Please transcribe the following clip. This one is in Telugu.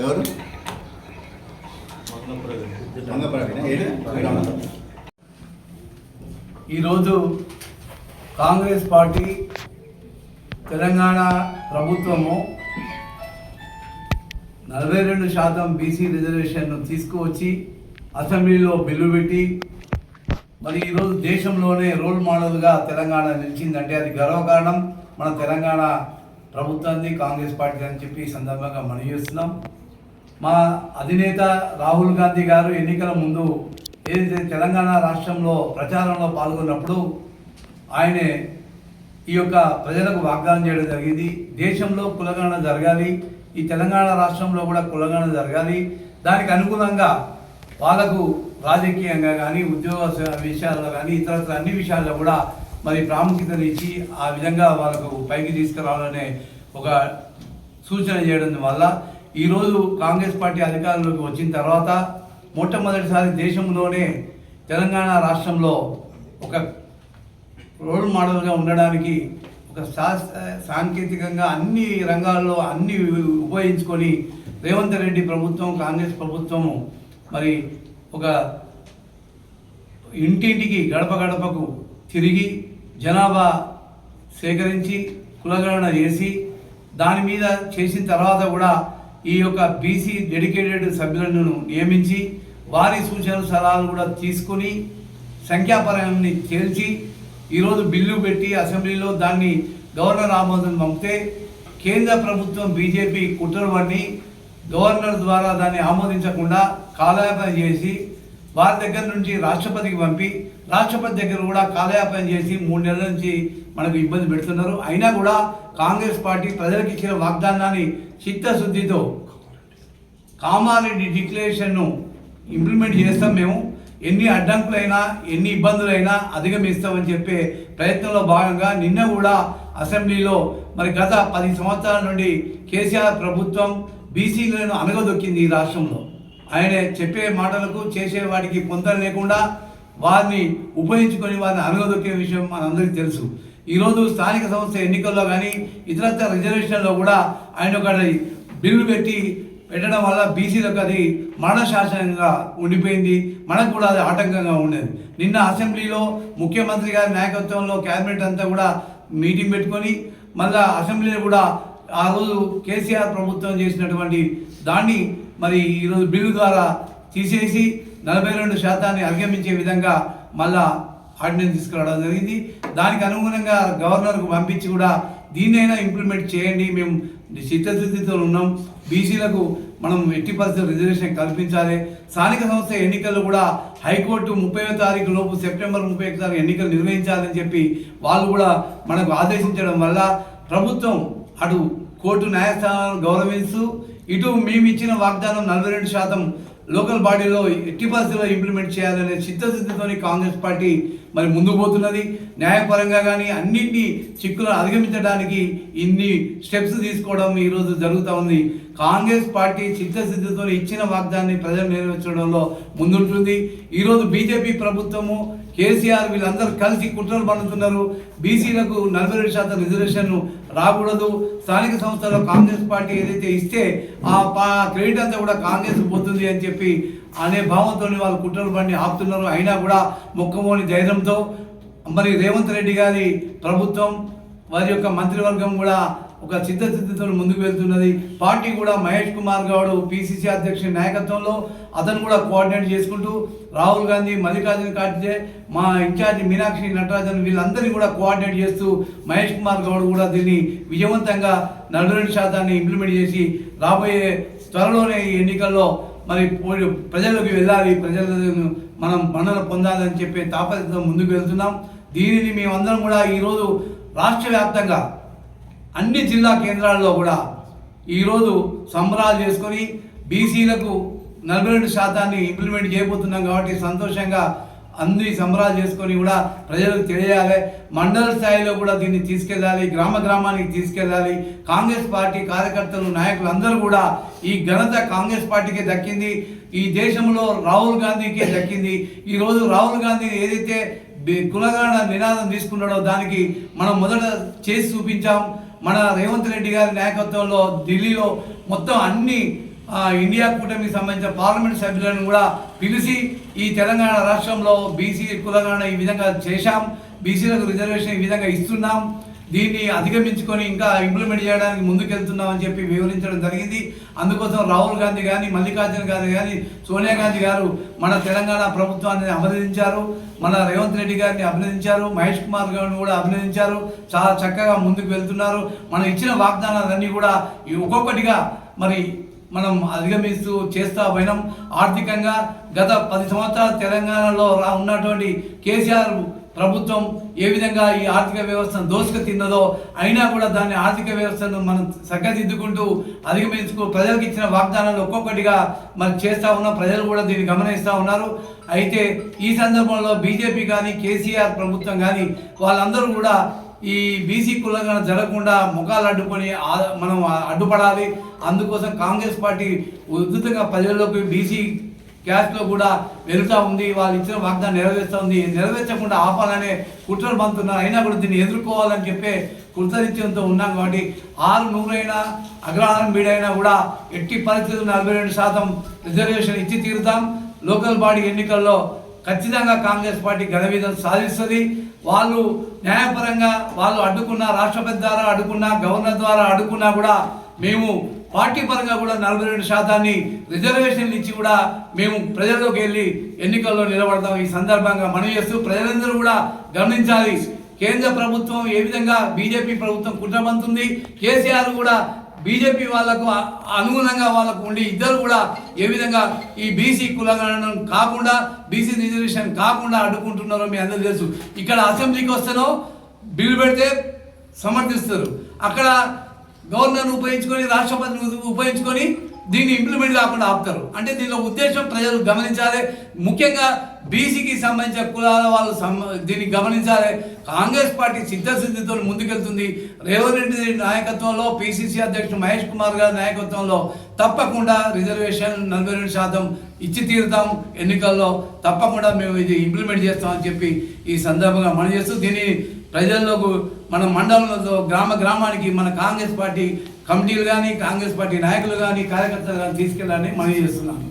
ఎవరు ఈరోజు కాంగ్రెస్ పార్టీ తెలంగాణ ప్రభుత్వము నలభై రెండు శాతం బీసీ రిజర్వేషన్ను తీసుకువచ్చి అసెంబ్లీలో బిల్లు పెట్టి మరి ఈరోజు దేశంలోనే రోల్ మోడల్గా తెలంగాణ నిలిచిందంటే అది గర్వకారణం. మన తెలంగాణ ప్రభుత్వాన్ని కాంగ్రెస్ పార్టీ అని చెప్పి ఈ సందర్భంగా మనం చేస్తున్నాం. మా అధినేత రాహుల్ గాంధీ గారు ఎన్నికల ముందు ఏదైతే తెలంగాణ రాష్ట్రంలో ప్రచారంలో పాల్గొన్నప్పుడు ఆయనే ఈ యొక్క ప్రజలకు వాగ్దానం చేయడం జరిగింది. దేశంలో కులగణన జరగాలి ఈ తెలంగాణ రాష్ట్రంలో కూడా కులగణన జరగాలి. దానికి అనుగుణంగా వాళ్ళకు రాజకీయంగా కానీ ఉద్యోగ విషయాల్లో కానీ ఇతరత్ర అన్ని విషయాల్లో కూడా మరి ప్రాముఖ్యతనిచ్చి ఆ విధంగా వాళ్ళకు పైకి తీసుకురావాలనే ఒక సూచన చేయడం వల్ల ఈరోజు కాంగ్రెస్ పార్టీ అధికారంలోకి వచ్చిన తర్వాత మొట్టమొదటిసారి దేశంలోనే తెలంగాణ రాష్ట్రంలో ఒక రోల్ మోడల్గా ఉండడానికి ఒక సాంకేతికంగా అన్ని రంగాల్లో అన్ని ఉపయోగించుకొని రేవంత్ రెడ్డి ప్రభుత్వం కాంగ్రెస్ ప్రభుత్వము మరి ఒక ఇంటింటికి గడప గడపకు తిరిగి జనాభా సేకరించి కులగణన చేసి దాని మీద చేసిన తర్వాత కూడా ఈ యొక్క బీసీ డెడికేటెడ్ సభ్యులను నియమించి వారి సూచనలు సలహాలు కూడా తీసుకొని సంఖ్యాపరాన్ని చేర్చి ఈరోజు బిల్లు పెట్టి అసెంబ్లీలో దాన్ని గవర్నర్ ఆమోదం పంపితే కేంద్ర ప్రభుత్వం బీజేపీ కుట్రవాడిని గవర్నర్ ద్వారా దాన్ని ఆమోదించకుండా కాలయాపన చేసి వారి దగ్గర నుంచి రాష్ట్రపతికి పంపి రాష్ట్రపతి దగ్గర కూడా కాలయాపన చేసి మూడు నెలల నుంచి మనకు ఇబ్బంది పెడుతున్నారు. అయినా కూడా కాంగ్రెస్ పార్టీ ప్రజలకు ఇచ్చిన వాగ్దానాన్ని చిత్తశుద్ధితో కామారెడ్డి డిక్లరేషన్ను ఇంప్లిమెంట్ చేస్తాం మేము. ఎన్ని అడ్డంకులైనా ఎన్ని ఇబ్బందులైనా అధిగమిస్తామని చెప్పే ప్రయత్నంలో భాగంగా నిన్న కూడా అసెంబ్లీలో మరి గత పది సంవత్సరాల నుండి కేసీఆర్ ప్రభుత్వం బీసీలను అనగదొక్కింది ఈ రాష్ట్రంలో. ఆయన చెప్పే మాటలకు చేసే వాటికి పొందలు లేకుండా వారిని ఉపయోగించుకొని వారిని అనగదొక్కిన విషయం మనందరికీ తెలుసు. ఈరోజు స్థానిక సంస్థ ఎన్నికల్లో కానీ ఇతరత్ర రిజర్వేషన్లో కూడా ఆయన ఒక బిల్లు పెట్టి పెట్టడం వల్ల బీసీలకు అది మరణశాసనంగా ఉండిపోయింది. మనకు కూడా అది ఆటంకంగా ఉండేది. నిన్న అసెంబ్లీలో ముఖ్యమంత్రి గారి నాయకత్వంలో క్యాబినెట్ అంతా కూడా మీటింగ్ పెట్టుకొని మళ్ళా అసెంబ్లీలో కూడా ఆ రోజు కేసీఆర్ ప్రభుత్వం చేసినటువంటి దాన్ని మరి ఈరోజు బిల్లు ద్వారా తీసేసి నలభై రెండు శాతాన్ని అధిగమించే విధంగా మళ్ళా ఆర్డినెన్స్ తీసుకురావడం జరిగింది. దానికి అనుగుణంగా గవర్నర్కు పంపించి కూడా దీన్నైనా ఇంప్లిమెంట్ చేయండి. మేము చిత్తశుద్ధితో ఉన్నాం. బీసీలకు మనం ఎట్టి పరిస్థితులు రిజర్వేషన్ కల్పించాలి. స్థానిక సంస్థ ఎన్నికల్లో కూడా హైకోర్టు ముప్పై తారీఖు లోపు సెప్టెంబర్ ముప్పై తారీఖు ఎన్నికలు నిర్వహించాలని చెప్పి వాళ్ళు కూడా మనకు ఆదేశించడం వల్ల ప్రభుత్వం అటు కోర్టు న్యాయస్థానాలను గౌరవిస్తూ ఇటు మేము ఇచ్చిన వాగ్దానం నలభై రెండు శాతం లోకల్ బాడీలో ఎట్టి పరిస్థితుల్లో ఇంప్లిమెంట్ చేయాలనే చిత్తశుద్ధితోని కాంగ్రెస్ పార్టీ మరి ముందుకు పోతున్నది. న్యాయపరంగా కానీ అన్నింటినీ చిక్కులను అధిగమించడానికి ఇన్ని స్టెప్స్ తీసుకోవడం ఈరోజు జరుగుతూ ఉంది. కాంగ్రెస్ పార్టీ చిత్తశుద్ధితో ఇచ్చిన వాగ్దాన్ని ప్రజలు నెరవేర్చడంలో ముందుంటుంది. ఈరోజు బీజేపీ ప్రభుత్వము కేసీఆర్ వీళ్ళందరూ కలిసి కుట్రలు పండుతున్నారు బీసీలకు నలభై రెండు శాతం రిజర్వేషన్ రాకూడదు. స్థానిక సంస్థలో కాంగ్రెస్ పార్టీ ఏదైతే ఇస్తే ఆ పా క్రెడిట్ అంతా కూడా కాంగ్రెస్ పోతుంది అని చెప్పి అనే భావంతో వాళ్ళు కుట్రలు పండి ఆపుతున్నారు. అయినా కూడా మొక్కమోని ధైర్యంతో. మరి రేవంత్ రెడ్డి గారి ప్రభుత్వం వారి యొక్క మంత్రివర్గం కూడా ఒక చిత్తశుద్ధితో ముందుకు వెళ్తున్నది. పార్టీ కూడా మహేష్ కుమార్ గౌడ్ పిసిసి అధ్యక్షుడి నాయకత్వంలో అతను కూడా కోఆర్డినేట్ చేసుకుంటూ రాహుల్ గాంధీ మల్లికార్జున ఖార్గే మా ఇన్ఛార్జి మీనాక్షి నటరాజన్ వీళ్ళందరినీ కూడా కోఆర్డినేట్ చేస్తూ మహేష్ కుమార్ గౌడ్ కూడా దీన్ని విజయవంతంగా నలభై రెండు శాతాన్ని ఇంప్లిమెంట్ చేసి రాబోయే త్వరలోనే ఈ ఎన్నికల్లో మరి ప్రజలకు వెళ్ళాలి. ప్రజలను మనం మన్నన పొందాలని చెప్పే తాపత్రతో ముందుకు వెళ్తున్నాం. దీనిని మేమందరం కూడా ఈరోజు రాష్ట్ర వ్యాప్తంగా అన్ని జిల్లా కేంద్రాల్లో కూడా ఈరోజు సంబరాలు చేసుకొని బీసీలకు నలభై రెండు శాతాన్ని ఇంప్లిమెంట్ చేయబోతున్నాం కాబట్టి సంతోషంగా అన్ని సంబరాలు చేసుకొని కూడా ప్రజలకు తెలియాలి. మండల స్థాయిలో కూడా దీన్ని తీసుకెళ్ళాలి. గ్రామ గ్రామానికి తీసుకెళ్ళాలి. కాంగ్రెస్ పార్టీ కార్యకర్తలు నాయకులు అందరూ కూడా ఈ ఘనత కాంగ్రెస్ పార్టీకి దక్కింది. ఈ దేశంలో రాహుల్ గాంధీకి దక్కింది. ఈరోజు రాహుల్ గాంధీ ఏదైతే బి- నినాదం తీసుకున్నాడో దానికి మనం మొదట చేసి చూపించాం. మన రేవంత్ రెడ్డి గారి నాయకత్వంలో ఢిల్లీలో మొత్తం అన్ని ఇండియా కూటమికి సంబంధించిన పార్లమెంట్ సభ్యులను కూడా పిలిచి ఈ తెలంగాణ రాష్ట్రంలో బీసీ కులగాన ఈ విధంగా చేశాం. బీసీలకు రిజర్వేషన్ ఈ విధంగా ఇస్తున్నాం. దీన్ని అధిగమించుకొని ఇంకా ఇంప్లిమెంట్ చేయడానికి ముందుకెళ్తున్నామని చెప్పి వివరించడం జరిగింది. అందుకోసం రాహుల్ గాంధీ కానీ మల్లికార్జున గాంధీ కానీ సోనియా గాంధీ గారు మన తెలంగాణ ప్రభుత్వాన్ని అభినందించారు. మన రేవంత్ రెడ్డి గారిని అభినందించారు. మహేష్ కుమార్ గారిని కూడా అభినందించారు. చాలా చక్కగా ముందుకు వెళ్తున్నారు. మనం ఇచ్చిన వాగ్దానాలన్నీ కూడా ఈ ఒక్కొక్కటిగా మరి మనం అధిగమిస్తూ చేస్తా పోయినాం. ఆర్థికంగా గత పది సంవత్సరాలు తెలంగాణలో రా ఉన్నటువంటి కేసీఆర్ ప్రభుత్వం ఏ విధంగా ఈ ఆర్థిక వ్యవస్థను దోసుకు తిన్నదో అయినా కూడా దాన్ని ఆర్థిక వ్యవస్థను మనం చక్కదిద్దుకుంటూ అధిగమించుకు ప్రజలకు ఇచ్చిన వాగ్దానాలు ఒక్కొక్కటిగా మనం చేస్తూ ఉన్నాం. ప్రజలు కూడా దీన్ని గమనిస్తూ ఉన్నారు. అయితే ఈ సందర్భంలో బీజేపీ కానీ కేసీఆర్ ప్రభుత్వం కానీ వాళ్ళందరూ కూడా ఈ బీసీ కులంగా జరగకుండా ముఖాలు అడ్డుకొని మనం అడ్డుపడాలి. అందుకోసం కాంగ్రెస్ పార్టీ ఉద్ధృతంగా ప్రజల్లోకి బీసీ క్యాస్ట్లో కూడా వెళ్తూ ఉంది. వాళ్ళు ఇచ్చిన వాగ్దానం నెరవేరుస్తూ ఉంది. నెరవేర్చకుండా ఆపాలనే కుట్రలు పంతున్నారు అయినా కూడా దీన్ని ఎదుర్కోవాలని చెప్పే కృతనిత్యంతో ఉన్నాం కాబట్టి ఆరు నూరైనా అగ్రహారం బీడైనా కూడా ఎట్టి పరిస్థితులు నలభై రెండు శాతం రిజర్వేషన్ ఇచ్చి తీరుతాం. లోకల్ బాడీ ఎన్నికల్లో ఖచ్చితంగా కాంగ్రెస్ పార్టీ ఘన విజయం సాధిస్తుంది. వాళ్ళు న్యాయపరంగా వాళ్ళు అడ్డుకున్న రాష్ట్రపతి ద్వారా అడ్డుకున్నా గవర్నర్ ద్వారా అడ్డుకున్నా కూడా మేము పార్టీ పరంగా కూడా నలభై రెండు శాతాన్ని రిజర్వేషన్లు ఇచ్చి కూడా మేము ప్రజల్లోకి వెళ్ళి ఎన్నికల్లో నిలబడతాం. ఈ సందర్భంగా మనవి చేస్తూ ప్రజలందరూ కూడా గమనించాలి. కేంద్ర ప్రభుత్వం ఏ విధంగా బీజేపీ ప్రభుత్వం కుట్రమంతుంది కేసీఆర్ కూడా బీజేపీ వాళ్ళకు అనుగుణంగా వాళ్ళకు ఉండి ఇద్దరు కూడా ఏ విధంగా ఈ బీసీ కులగణన కాకుండా బీసీ రిజర్వేషన్ కాకుండా అడ్డుకుంటున్నారో మీ అందరూ తెలుసు. ఇక్కడ అసెంబ్లీకి వస్తేనో బిల్లు పెడితే సమర్థిస్తారు. అక్కడ గవర్నర్ను ఉపయోగించుకొని రాష్ట్రపతిని ఉపయోగించుకొని దీన్ని ఇంప్లిమెంట్ కాకుండా ఆపుతారు. అంటే దీనిలో ఉద్దేశం ప్రజలు గమనించాలి. ముఖ్యంగా బీసీకి సంబంధించిన కులాల వాళ్ళు దీన్ని గమనించాలి. కాంగ్రెస్ పార్టీ సిద్ధసిద్ధితో ముందుకెళ్తుంది. రేవంత్ రెడ్డి నాయకత్వంలో పిసిసి అధ్యక్షుడు మహేష్ కుమార్ గారి నాయకత్వంలో తప్పకుండా రిజర్వేషన్ నలభై రెండు శాతం ఇచ్చి తీరుతాం ఎన్నికల్లో. తప్పకుండా మేము ఇది ఇంప్లిమెంట్ చేస్తామని చెప్పి ఈ సందర్భంగా మనం చేస్తూ దీన్ని ప్రజల్లోకి మన మండలంలో గ్రామ గ్రామానికి మన కాంగ్రెస్ పార్టీ కమిటీలు కానీ కాంగ్రెస్ పార్టీ నాయకులు కానీ కార్యకర్తలు కానీ తీసుకెళ్ళాలని మనవి చేస్తున్నాను.